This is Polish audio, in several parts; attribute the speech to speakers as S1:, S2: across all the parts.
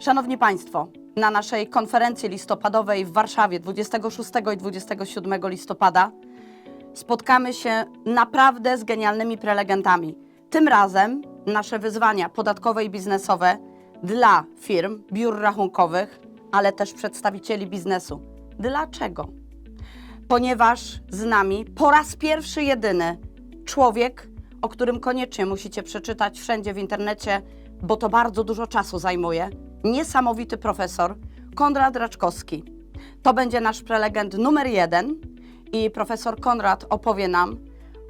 S1: Szanowni Państwo, na naszej konferencji listopadowej w Warszawie 26 i 27 listopada spotkamy się naprawdę z genialnymi prelegentami. Tym razem nasze wyzwania podatkowe i biznesowe dla firm, biur rachunkowych, ale też przedstawicieli biznesu. Dlaczego? Ponieważ z nami po raz pierwszy jedyny człowiek, o którym koniecznie musicie przeczytać wszędzie w internecie, bo to bardzo dużo czasu zajmuje. Niesamowity profesor Konrad Raczkowski. To będzie nasz prelegent numer jeden i profesor Konrad opowie nam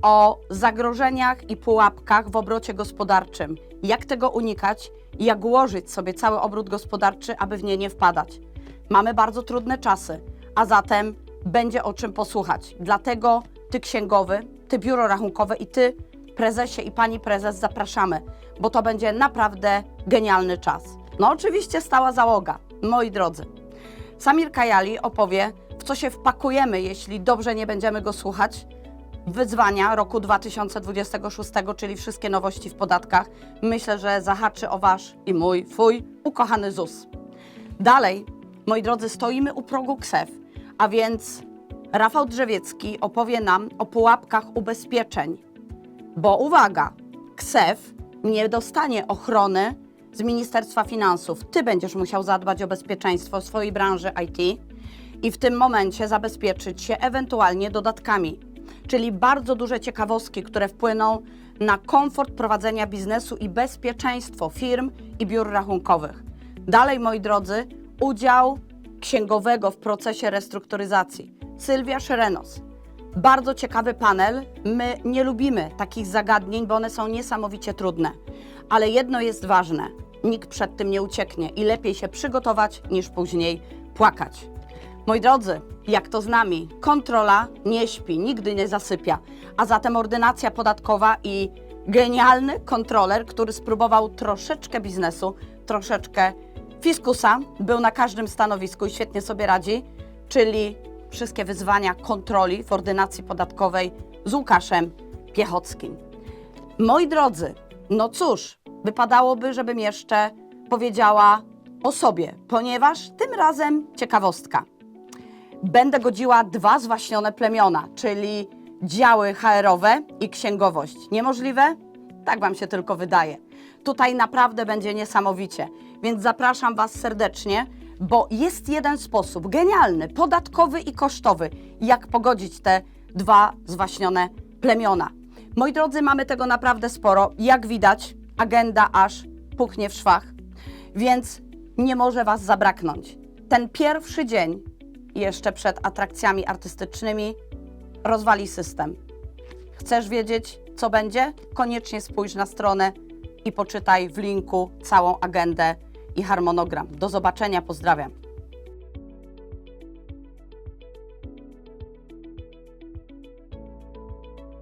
S1: o zagrożeniach i pułapkach w obrocie gospodarczym. Jak tego unikać i jak ułożyć sobie cały obrót gospodarczy, aby w nie nie wpadać. Mamy bardzo trudne czasy, a zatem będzie o czym posłuchać. Dlatego ty księgowy, ty biuro rachunkowe i ty prezesie i pani prezes zapraszamy, bo to będzie naprawdę genialny czas. No oczywiście stała załoga, moi drodzy. Samir Kajali opowie, w co się wpakujemy, jeśli dobrze nie będziemy go słuchać. Wyzwania roku 2026, czyli wszystkie nowości w podatkach. Myślę, że zahaczy o wasz i mój, fuj, ukochany ZUS. Dalej, moi drodzy, stoimy u progu KSEF, a więc Rafał Drzewiecki opowie nam o pułapkach ubezpieczeń. Bo uwaga, KSEF nie dostanie ochrony z Ministerstwa Finansów. Ty będziesz musiał zadbać o bezpieczeństwo swojej branży IT i w tym momencie zabezpieczyć się ewentualnie dodatkami, czyli bardzo duże ciekawostki, które wpłyną na komfort prowadzenia biznesu i bezpieczeństwo firm i biur rachunkowych. Dalej, moi drodzy, udział księgowego w procesie restrukturyzacji. Sylwia Szerenos. Bardzo ciekawy panel. My nie lubimy takich zagadnień, bo one są niesamowicie trudne. Ale jedno jest ważne: nikt przed tym nie ucieknie i lepiej się przygotować niż później płakać. Moi drodzy, jak to z nami, kontrola nie śpi, nigdy nie zasypia, a zatem ordynacja podatkowa i genialny kontroler, który spróbował troszeczkę biznesu, troszeczkę fiskusa, był na każdym stanowisku i świetnie sobie radzi, czyli wszystkie wyzwania kontroli w ordynacji podatkowej z Łukaszem Piechockim. Moi drodzy, no cóż, wypadałoby, żebym jeszcze powiedziała o sobie, ponieważ tym razem ciekawostka. Będę godziła dwa zwaśnione plemiona, czyli działy HR-owe i księgowość. Niemożliwe? Tak Wam się tylko wydaje. Tutaj naprawdę będzie niesamowicie, więc zapraszam Was serdecznie, bo jest jeden sposób, genialny, podatkowy i kosztowy, jak pogodzić te dwa zwaśnione plemiona. Moi drodzy, mamy tego naprawdę sporo. Jak widać, agenda aż puchnie w szwach, więc nie może Was zabraknąć. Ten pierwszy dzień, jeszcze przed atrakcjami artystycznymi, rozwali system. Chcesz wiedzieć, co będzie? Koniecznie spójrz na stronę i poczytaj w linku całą agendę i harmonogram. Do zobaczenia, pozdrawiam.